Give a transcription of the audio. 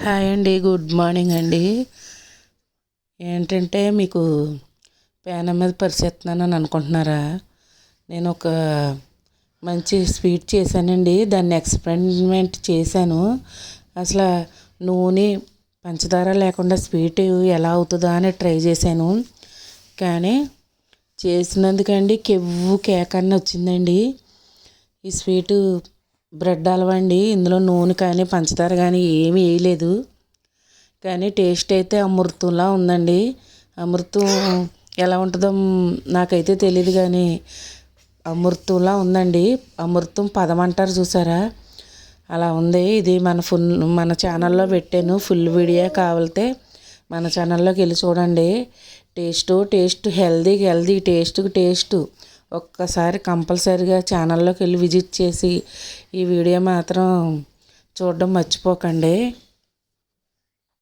Hi అండి good morning అండి. ఏంటంటే మీకు పేన మీద పరిచేస్తున్నానని అనుకుంటున్నారా? నేను ఒక మంచి స్వీట్ చేశానండి దాన్ని ఎక్స్పెరిమెంట్ చేశాను. అసలు నూనె పంచదార లేకుండా స్వీట్ ఎలా అవుతుందా అని ట్రై చేశాను. కానీ చేసినందుకండి కెవ్వు కేక్ అన్న వచ్చిందండి ఈ స్వీటు బ్రెడ్ హల్వా అండి ఇందులో నూనె కానీ పంచదార కానీ ఏమీ వేయలేదు. కానీ టేస్ట్ అయితే అమృతంలా ఉందండి. అమృతం ఎలా ఉంటుందో నాకైతే తెలియదు కానీ అమృతంలా ఉందండి. అమృతం పదం అంటారు చూసారా? అలా ఉంది. ఇది మన ఫుల్ మన ఛానల్లో పెట్టాను. ఫుల్ వీడియో కావాలితే మన ఛానల్లోకి వెళ్ళి చూడండి. టేస్ట్ టేస్ట్ హెల్దీ హెల్దీ టేస్ట్కి టేస్ట్. ఒక్కసారి కంపల్సరిగా ఛానల్లోకి వెళ్ళి విజిట్ చేసి ఈ వీడియో మాత్రం చూడడం మర్చిపోకండి.